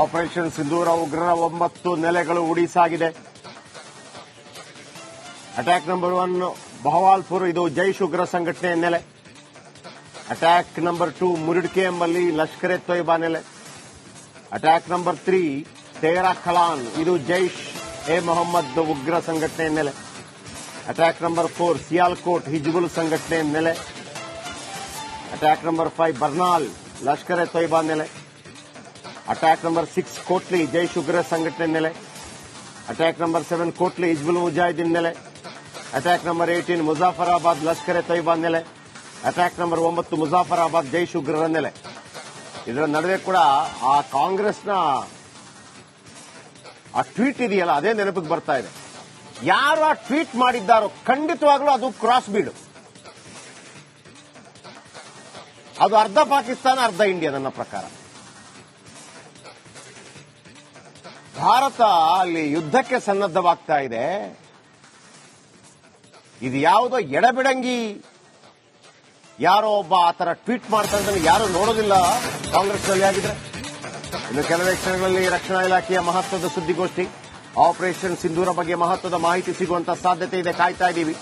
Operation ಸಿಂಧೂರ ಉಗ್ರರ ಒಂಬತ್ತು ನೆಲೆಗಳು ಉಡಿಸಾಗಿದೆ. ಅಟ್ಯಾಕ್ ನಂಬರ್ ಒನ್ ಬಹವಾಲ್ಪುರ್ ಇದು ಜೈಷ್ ಉಗ್ರ ಸಂಘಟನೆ ನೆಲೆ. ಅಟ್ಯಾಕ್ ನಂಬರ್ ಟೂ ಮುರುಡ್ಕೆ ಎಂಬಲ್ಲಿ ಲಷ್ಕರ್ ಎ ತೊಯ್ಬಾ ನೆಲೆ. Attack number three Tehra Kalan ಇದು ಜೈಷ್ ಎ ಮೊಹಮ್ಮದ್ ಉಗ್ರ ಸಂಘಟನೆ ನೆಲೆ. Attack number four Sialkot Hizbul ಸಂಘಟನೆ ನೆಲೆ. Attack number five Barnala Lashkar e Taiba ನೆಲೆ attack number six Kotli Jaish ಉಗ್ರ ಸಂಘಟನೆ ನೆಲೆ attack number seven Kotli Hizbul Mujahideen ನೆಲೆ attack number eighteen Muzaffarabad Lashkar e Taiba ನೆಲೆ ಅಟ್ಯಾಕ್ ನಂಬರ್ ಒಂಬತ್ತು ಮುಜಾಫರಾಬಾದ್ ಜೈ ಉಗ್ರರ ನೆಲೆ ಇದರ ನಡುವೆ ಕೂಡ ಆ ಕಾಂಗ್ರೆಸ್ನ ಆ ಟ್ವೀಟ್ ಇದೆಯಲ್ಲ, ಅದೇ ನೆನಪಿಗೆ ಬರ್ತಾ ಇದೆ. ಯಾರು ಆ ಟ್ವೀಟ್ ಮಾಡಿದ್ದಾರೋ ಖಂಡಿತವಾಗ್ಲೂ ಅದು ಕ್ರಾಸ್ ಬೀಡು ಅದು ಅರ್ಧ ಪಾಕಿಸ್ತಾನ, ಅರ್ಧ ಇಂಡಿಯಾ ನನ್ನ ಪ್ರಕಾರ. ಭಾರತ ಅಲ್ಲಿ ಯುದ್ಧಕ್ಕೆ ಸನ್ನದ್ಧವಾಗ್ತಾ ಇದೆ. ಇದು ಯಾವುದೋ ಎಡಬಿಡಂಗಿ. ಯಾರೋ ಒಬ್ಬ ಆ ತರ ಟ್ವೀಟ್ ಮಾಡ್ತಾ ಇದ್ದಾನೆ, ಯಾರು ನೋಡೋದಿಲ್ಲ. ಕಾಂಗ್ರೆಸ್ನಲ್ಲಿ ಆಗಿದ್ರೆ. ಇನ್ನು ಕೆಲವೇ ಕ್ಷಣಗಳಲ್ಲಿ ರಕ್ಷಣಾ ಇಲಾಖೆಯ ಮಹತ್ವದ ಸುದ್ದಿಗೋಷ್ಠಿ, ಆಪರೇಷನ್ ಸಿಂಧೂರ ಬಗ್ಗೆ ಮಹತ್ವದ ಮಾಹಿತಿ ಸಿಗುವಂತಹ ಸಾಧ್ಯತೆ ಇದೆ, ಕಾಯ್ತಾ ಇದ್ದೀವಿ.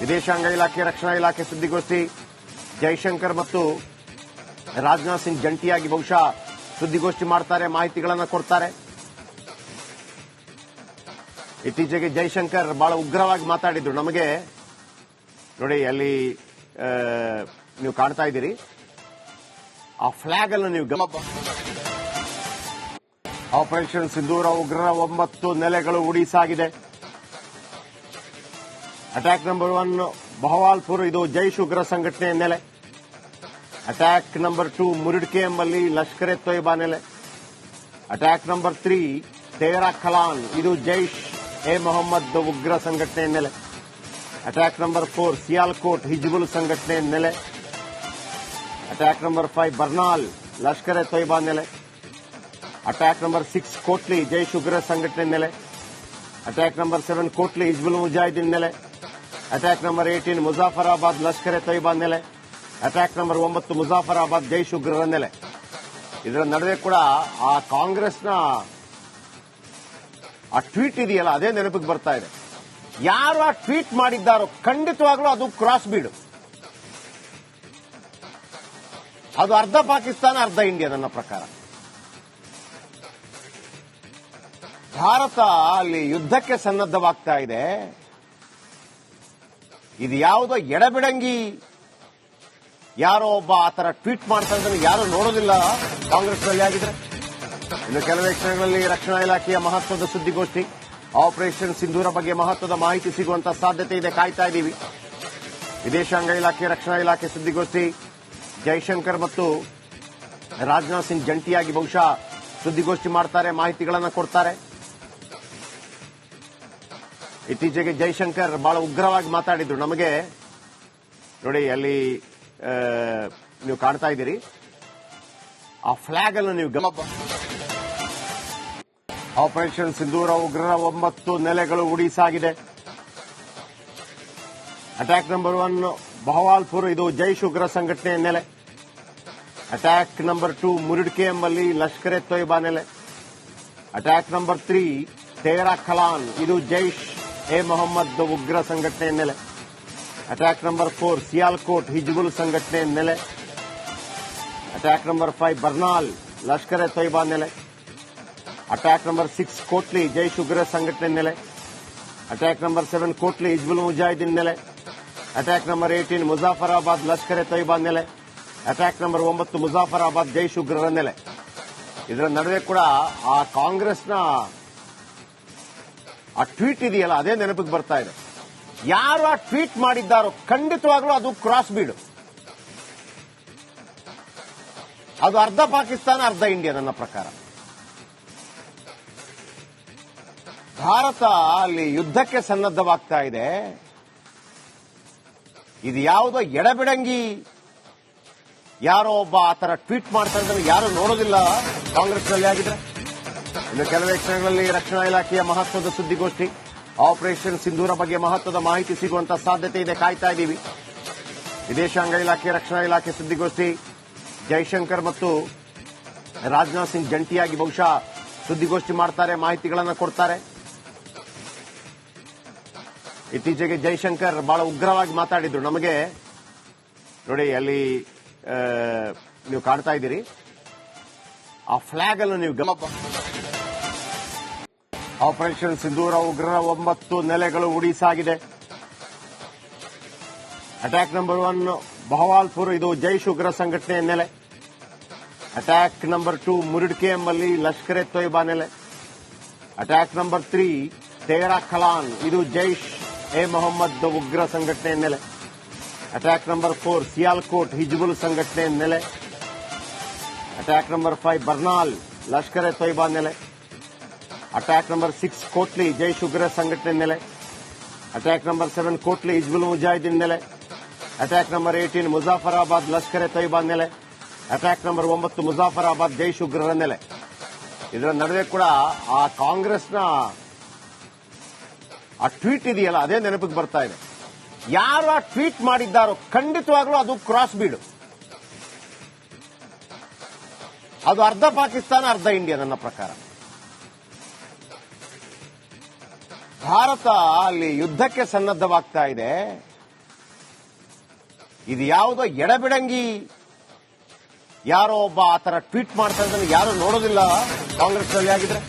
ವಿದೇಶಾಂಗ ಇಲಾಖೆ, ರಕ್ಷಣಾ ಇಲಾಖೆ ಸುದ್ದಿಗೋಷ್ಠಿ ಜೈಶಂಕರ್ ಮತ್ತು ರಾಜನಾಥ್ ಸಿಂಗ್ ಜಂಟಿಯಾಗಿ ಬಹುಶಃ ಸುದ್ದಿಗೋಷ್ಠಿ ಮಾಡ್ತಾರೆ, ಮಾಹಿತಿಗಳನ್ನು ಕೊಡ್ತಾರೆ. ಇತ್ತೀಚೆಗೆ ಜೈಶಂಕರ್ ಬಹಳ ಉಗ್ರವಾಗಿ ಮಾತಾಡಿದ್ರು. ನಮಗೆ ನೋಡಿ, ಅಲ್ಲಿ ನೀವು ಕಾಣ್ತಾ ಇದ್ದೀರಿ. ಆ ಫ್ಲಾಗ್ ಅನ್ನು ನೀವು ಆಪರೇಷನ್ ಸಿಂಧೂರ ಉಗ್ರರ ಒಂಬತ್ತು ನೆಲೆಗಳು ಉಡಿಸಾಗಿದೆ. ಅಟ್ಯಾಕ್ ನಂಬರ್ ಒನ್ ಬಹವಾಲ್ಪುರ್ ಇದು ಜೈಶ್ ಉಗ್ರ ಸಂಘಟನೆ ನೆಲೆ. ಅಟ್ಯಾಕ್ ನಂಬರ್ ಟೂ ಮುರಿಡ್ಕೆ ಎಂಬಲ್ಲಿ ಲಷ್ಕರ್ ಎ ತೊಯ್ಬಾ ನೆಲೆ. Attack number three Tehra Kalan ಇದು ಜೈಶ್ ಎ ಮೊಹಮ್ಮದ್ ಉಗ್ರ ಸಂಘಟನೆ ನೆಲೆ. Attack number four Sialkot Hizbul ಸಂಘಟನೆ ನೆಲೆ. Attack number five Barnala Lashkar e Taiba ನೆಲೆ. Attack number six Kotli Jaish ಉಗ್ರ ಸಂಘಟನೆ ನೆಲೆ. Attack number seven Kotli Hizbul Mujahideen ನೆಲೆ. Attack number eighteen Muzaffarabad Lashkar e Taiba ನೆಲೆ ಅಟ್ಯಾಕ್ ನಂಬರ್ ಒಂಬತ್ತು ಮುಜಾಫರಾಬಾದ್ ಜೈಶ್ ಉಗ್ರರ ನೆಲೆ ಇದರ ನಡುವೆ ಕೂಡ ಆ ಕಾಂಗ್ರೆಸ್ನ ಆ ಟ್ವೀಟ್ ಇದೆಯಲ್ಲ, ಅದೇ ನೆನಪಿಗೆ ಬರ್ತಾ ಇದೆ. ಯಾರು ಆ ಟ್ವೀಟ್ ಮಾಡಿದ್ದಾರೋ ಖಂಡಿತವಾಗ್ಲೂ ಅದು ಕ್ರಾಸ್ ಬೀಡು. ಅದು ಅರ್ಧ ಪಾಕಿಸ್ತಾನ, ಅರ್ಧ ಇಂಡಿಯಾ ನನ್ನ ಪ್ರಕಾರ. ಭಾರತ ಅಲ್ಲಿ ಯುದ್ಧಕ್ಕೆ ಸನ್ನದ್ಧವಾಗ್ತಾ ಇದೆ. ಇದು ಯಾವುದೋ ಎಡಬಿಡಂಗಿ. ಯಾರೋ ಒಬ್ಬ ಆ ತರ ಟ್ವೀಟ್ ಮಾಡ್ತಾ ಯಾರು ನೋಡೋದಿಲ್ಲ ಕಾಂಗ್ರೆಸ್ನಲ್ಲಿ ಆಗಿದ್ರೆ. ಇನ್ನು ಕೆಲವೇ ಕ್ಷಣಗಳಲ್ಲಿ ರಕ್ಷಣಾ ಇಲಾಖೆಯ ಮಹತ್ವದ ಸುದ್ದಿಗೋಷ್ಠಿ, ಆಪರೇಷನ್ ಸಿಂಧೂರ ಬಗ್ಗೆ ಮಹತ್ವದ ಮಾಹಿತಿ ಸಿಗುವಂತಹ ಸಾಧ್ಯತೆ ಇದೆ ಕಾಯ್ತಾ ಇದ್ದೀವಿ. ವಿದೇಶಾಂಗ ಇಲಾಖೆ, ರಕ್ಷಣಾ ಇಲಾಖೆ ಸುದ್ದಿಗೋಷ್ಠಿ, ಜೈಶಂಕರ್ ಮತ್ತು ರಾಜನಾಥ್ ಸಿಂಗ್ ಜಂಟಿಯಾಗಿ ಬಹುಶಃ ಸುದ್ದಿಗೋಷ್ಠಿ ಮಾಡ್ತಾರೆ, ಮಾಹಿತಿಗಳನ್ನು ಕೊಡ್ತಾರೆ. ಇತ್ತೀಚೆಗೆ ಜೈಶಂಕರ್ ಬಹಳ ಉಗ್ರವಾಗಿ ಮಾತಾಡಿದ್ರು. ನಮಗೆ, ನೋಡಿ, ಅಲ್ಲಿ ನೀವು ಕಾಣ್ತಾ ಇದ್ದೀರಿ. ಆ ಫ್ಲಾಗ್ ಅನ್ನು ನೀವು ಗಮ ಆಪರೇಷನ್ ಸಿಂಧೂರ ಉಗ್ರರ ಒಂಬತ್ತು ನೆಲೆಗಳು ಉಡಿಸಾಗಿದೆ. ಅಟ್ಯಾಕ್ ನಂಬರ್ ಒನ್, ಬಹವಾಲ್ಪುರ್, ಇದು ಜೈಶ್ ಉಗ್ರ ಸಂಘಟನೆ ನೆಲೆ. ಅಟ್ಯಾಕ್ ನಂಬರ್ ಟೂ ಮುರುಡ್ಕೆ ಎಂಬಲ್ಲಿ ಲಷ್ಕರ್ ಎ ತೊಯ್ಬಾ ನೆಲೆ. Attack number three, Tehra Kalan, ಇದು ಜೈಶ್ ಎ ಮೊಹಮ್ಮದ್ ಉಗ್ರ ಸಂಘಟನೆ ನೆಲೆ attack number four Sialkot Hizbul ಸಂಘಟನೆ ನೆಲೆ attack number five Barnala Lashkar e Taiba ನೆಲೆ attack number six Kotli Jaish ಉಗ್ರ ಸಂಘಟನೆ ನೆಲೆ attack number seven Kotli Hizbul Mujahideen ನೆಲೆ attack number eighteen Muzaffarabad Lashkar e Taiba ನೆಲೆ ಅಟ್ಯಾಕ್ ನಂಬರ್ ಒಂಬತ್ತು ಮುಜಾಫರಾಬಾದ್ ಜೈಶ್ ಉಗ್ರರ ನೆಲೆ ಇದರ ನಡುವೆ ಕೂಡ ಆ ಕಾಂಗ್ರೆಸ್ನ ಆ ಟ್ವೀಟ್ ಇದೆಯಲ್ಲ, ಅದೇ ನೆನಪಿಗೆ ಬರ್ತಾ ಇದೆ. ಯಾರು ಆ ಟ್ವೀಟ್ ಮಾಡಿದ್ದಾರೋ, ಖಂಡಿತವಾಗ್ಲೂ ಅದು ಕ್ರಾಸ್ ಬೀಡು. ಅದು ಅರ್ಧ ಪಾಕಿಸ್ತಾನ, ಅರ್ಧ ಇಂಡಿಯಾ ನನ್ನ ಪ್ರಕಾರ. ಭಾರತ ಅಲ್ಲಿ ಯುದ್ಧಕ್ಕೆ ಸನ್ನದ್ಧವಾಗ್ತಾ ಇದೆ. ಇದು ಯಾವುದೋ ಎಡಬಿಡಂಗಿ. ಯಾರೋ ಒಬ್ಬ ಆ ಟ್ವೀಟ್ ಮಾಡ್ತಾ ಇದ್ದಾನೆ, ಯಾರು ನೋಡೋದಿಲ್ಲ, ಕಾಂಗ್ರೆಸ್ನಲ್ಲಿ ಆಗಿದ್ರೆ. ಇನ್ನು ಕೆಲವೇ ಕ್ಷಣಗಳಲ್ಲಿ ರಕ್ಷಣಾ ಇಲಾಖೆಯ ಮಹತ್ವದ ಸುದ್ದಿಗೋಷ್ಠಿ. ಆಪರೇಷನ್ ಸಿಂಧೂರ ಬಗ್ಗೆ ಮಹತ್ವದ ಮಾಹಿತಿ ಸಿಗುವಂತ ಸಾಧ್ಯತೆ ಇದೆ, ಕಾಯ್ತಾ ಇದ್ದೀವಿ. ವಿದೇಶಾಂಗ ಇಲಾಖೆ, ರಕ್ಷಣಾ ಇಲಾಖೆ ಸುದ್ದಿಗೋಷ್ಠಿ, ಜೈಶಂಕರ್ ಮತ್ತು ರಾಜನಾಥ್ ಸಿಂಗ್ ಜಂಟಿಯಾಗಿ ಬಹುಶಃ ಸುದ್ದಿಗೋಷ್ಠಿ ಮಾಡ್ತಾರೆ, ಮಾಹಿತಿಗಳನ್ನು ಕೊಡ್ತಾರೆ. ಇತ್ತೀಚೆಗೆ ಜೈಶಂಕರ್ ಬಹಳ ಉಗ್ರವಾಗಿ ಮಾತಾಡಿದ್ರು. ನಮಗೆ ನೋಡಿ, ಅಲ್ಲಿ ನೀವು ಕಾಣ್ತಾ ಇದ್ದೀರಿ. ಆ ಫ್ಲಾಗ್ ಅನ್ನು ನೀವು ಗಮ ಆಪರೇಷನ್ ಸಿಂಧೂರ ಉಗ್ರರ ಒಂಬತ್ತು ನೆಲೆಗಳು ಉಡಿಸಾಗಿದೆ. ಅಟ್ಯಾಕ್ ನಂಬರ್ ಒನ್ ಬಹವಾಲ್ಪುರ್ ಇದು ಜೈಷ್ ಉಗ್ರ ಸಂಘಟನೆಯ ನೆಲೆ. ಅಟ್ಯಾಕ್ ನಂಬರ್ ಟೂ ಮುರಿಡ್ಕೆ ಎಂಬಲ್ಲಿ ಲಷ್ಕರ್ ಎ ತೊಯ್ಬಾ ನೆಲೆ. Attack number three Tehra Kalan ಇದು ಜೈಷ್ ಎ ಮೊಹಮ್ಮದ್ ಉಗ್ರ ಸಂಘಟನೆಯ ನೆಲೆ. Attack number four Sialkot Hizbul ಸಂಘಟನೆಯ ನೆಲೆ. Attack number five Barnala Lashkar e Taiba ನೆಲೆ. Attack number six Kotli Jaish ಉಗ್ರ ಸಂಘಟನೆ ನೆಲೆ attack number seven Kotli Hizbul Mujahideen ನೆಲೆ attack number eighteen Muzaffarabad Lashkar e Taiba ನೆಲೆ ಅಟ್ಯಾಕ್ ನಂಬರ್ ಒಂಬತ್ತು ಮುಜಾಫರಾಬಾದ್ ಜೈ ಉಗ್ರರ ನೆಲೆ ಇದರ ನಡುವೆ ಕೂಡ ಆ ಕಾಂಗ್ರೆಸ್ನ ಆ ಟ್ವೀಟ್ ಇದೆಯಲ್ಲ ಅದೇ ನೆನಪಿಗೆ ಬರ್ತಾ ಇದೆ ಯಾರು ಆ ಟ್ವೀಟ್ ಮಾಡಿದ್ದಾರೋ ಖಂಡಿತವಾಗ್ಲೂ ಅದು ಕ್ರಾಸ್ ಬೀಡು ಅದು ಅರ್ಧ ಪಾಕಿಸ್ತಾನ ಅರ್ಧ ಇಂಡಿಯಾ ನನ್ನ ಪ್ರಕಾರ ಭಾರತ ಅಲ್ಲಿ ಯುದ್ಧಕ್ಕೆ ಸನ್ನದ್ಧವಾಗ್ತಾ ಇದೆ. ಇದು ಯಾವುದೋ ಎಡಬಿಡಂಗಿ. ಯಾರೋ ಒಬ್ಬ ಆ ತರ ಟ್ವೀಟ್ ಮಾಡ್ತಾ ಇದ್ದಾನೆ, ಯಾರು ನೋಡೋದಿಲ್ಲ. ಕಾಂಗ್ರೆಸ್ನಲ್ಲಿ ಆಗಿದ್ರೆ.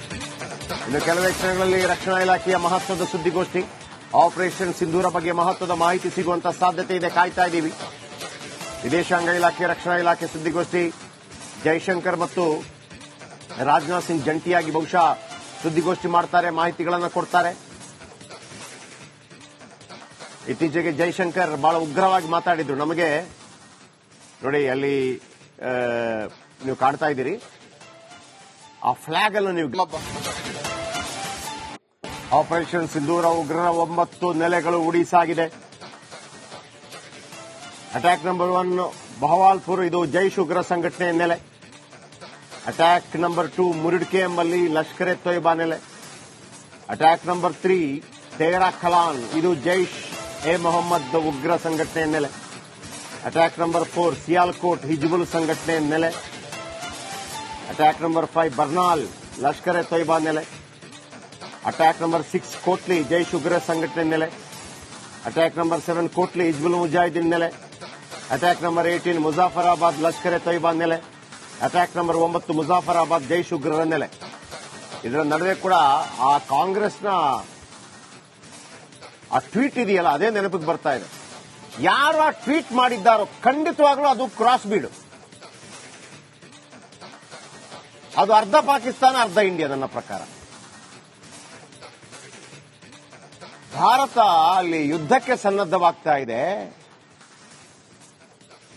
ಇನ್ನು ಕೆಲವೇ ಕ್ಷಣಗಳಲ್ಲಿ ರಕ್ಷಣಾ ಇಲಾಖೆಯ ಮಹತ್ವದ ಸುದ್ದಿಗೋಷ್ಠಿ, ಆಪರೇಷನ್ ಸಿಂಧೂರ ಬಗ್ಗೆ ಮಹತ್ವದ ಮಾಹಿತಿ ಸಿಗುವಂತ ಸಾಧ್ಯತೆ ಇದೆ, ಕಾಯ್ತಾ ಇದ್ದೀವಿ. ವಿದೇಶಾಂಗ ಇಲಾಖೆ, ರಕ್ಷಣಾ ಇಲಾಖೆ ಸುದ್ದಿಗೋಷ್ಠಿ, ಜೈಶಂಕರ್ ಮತ್ತು ರಾಜನಾಥ್ ಸಿಂಗ್ ಜಂಟಿಯಾಗಿ ಬಹುಶಃ ಸುದ್ದಿಗೋಷ್ಠಿ ಮಾಡ್ತಾರೆ, ಮಾಹಿತಿಗಳನ್ನು ಕೊಡ್ತಾರೆ. ಇತ್ತೀಚೆಗೆ ಜೈಶಂಕರ್ ಬಹಳ ಉಗ್ರವಾಗಿ ಮಾತಾಡಿದ್ರು. ನಮಗೆ ನೋಡಿ, ಅಲ್ಲಿ ನೀವು ಕಾಣ್ತಾ ಇದ್ದೀರಿ. ಆ ಫ್ಲಾಗ್ ಅನ್ನು ನೀವು ಆಪರೇಷನ್ ಸಿಂಧೂರ ಉಗ್ರರ ಒಂಬತ್ತು ನೆಲೆಗಳು ಉಡಿಸಾಗಿದೆ. ಅಟ್ಯಾಕ್ ನಂಬರ್ ಒನ್, ಬಹವಾಲ್ಪುರ್, ಇದು ಜೈಶ್ ಉಗ್ರ ಸಂಘಟನೆ ನೆಲೆ. ಅಟ್ಯಾಕ್ ನಂಬರ್ ಟೂ, ಮುರುಡ್ಕೆ ಎಂಬಲ್ಲಿ ಲಷ್ಕರ್ ಎ ತೊಯ್ಬಾ ನೆಲೆ. Attack number three, Tehra Kalan, ಇದು ಜೈಶ್ ಎ ಮೊಹಮ್ಮದ್ ಉಗ್ರ ಸಂಘಟನೆ ನೆಲೆ. Attack number four Sialkot Hizbul ಸಂಘಟನೆ ನೆಲೆ. Attack number five Barnala Lashkar e Taiba ನೆಲೆ. Attack number six Kotli Jaish ಉಗ್ರ ಸಂಘಟನೆ ನೆಲೆ. Attack number seven Kotli Hizbul Mujahideen ನೆಲೆ. Attack number eighteen Muzaffarabad Lashkar e Taiba ನೆಲೆ. ಅಟ್ಯಾಕ್ ನಂಬರ್ ಒಂಬತ್ತು ಮುಜಾಫರಾಬಾದ್ ಜೈಶ್ ಉಗ್ರರ ನೆಲೆ. ಇದರ ನಡುವೆ ಕೂಡ ಆ ಕಾಂಗ್ರೆಸ್ನ ಆ ಟ್ವೀಟ್ ಇದೆಯಲ್ಲ, ಅದೇ ನೆನಪಿಗೆ ಬರ್ತಾ ಇದೆ. ಯಾರು ಆ ಟ್ವೀಟ್ ಮಾಡಿದ್ದಾರೋ ಖಂಡಿತವಾಗ್ಲೂ ಅದು ಕ್ರಾಸ್ ಬೀಡು. ಅದು ಅರ್ಧ ಪಾಕಿಸ್ತಾನ, ಅರ್ಧ ಇಂಡಿಯಾ ನನ್ನ ಪ್ರಕಾರ. ಭಾರತ ಅಲ್ಲಿ ಯುದ್ಧಕ್ಕೆ ಸನ್ನದ್ಧವಾಗ್ತಾ ಇದೆ.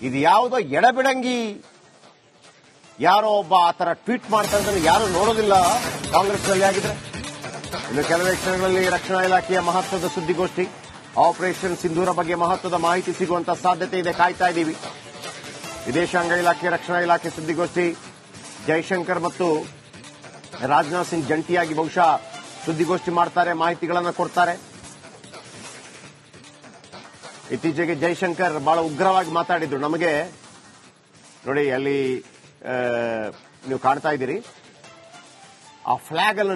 ಇದು ಯಾವುದೋ ಎಡಬಿಡಂಗಿ. ಯಾರೋ ಒಬ್ಬ ಆ ತರ ಟ್ವೀಟ್ ಮಾಡ್ತಾ ಇದ್ರೆ ಯಾರು ನೋಡೋದಿಲ್ಲ, ಕಾಂಗ್ರೆಸ್ನಲ್ಲಿ ಆಗಿದ್ರೆ. ಇನ್ನು ಕೆಲವೇ ಕ್ಷಣಗಳಲ್ಲಿ ರಕ್ಷಣಾ ಇಲಾಖೆಯ ಮಹತ್ವದ ಸುದ್ದಿಗೋಷ್ಠಿ. ಆಪರೇಷನ್ ಸಿಂಧೂರ ಬಗ್ಗೆ ಮಹತ್ವದ ಮಾಹಿತಿ ಸಿಗುವಂತ ಸಾಧ್ಯತೆ ಇದೆ, ಕಾಯ್ತಾ ಇದ್ದೀವಿ. ವಿದೇಶಾಂಗ ಇಲಾಖೆ, ರಕ್ಷಣಾ ಇಲಾಖೆ ಸುದ್ದಿಗೋಷ್ಠಿ, ಜೈಶಂಕರ್ ಮತ್ತು ರಾಜನಾಥ್ ಸಿಂಗ್ ಜಂಟಿಯಾಗಿ ಬಹುಶಃ ಸುದ್ದಿಗೋಷ್ಠಿ ಮಾಡ್ತಾರೆ, ಮಾಹಿತಿಗಳನ್ನು ಕೊಡ್ತಾರೆ. ಇತ್ತೀಚೆಗೆ ಜೈಶಂಕರ್ ಬಹಳ ಉಗ್ರವಾಗಿ ಮಾತಾಡಿದ್ರು. ನಮಗೆ ನೋಡಿ, ಅಲ್ಲಿ ನೀವು ಕಾಣ್ತಾ ಇದ್ದೀರಿ. ಆ ಫ್ಲಾಗ್ ಅನ್ನು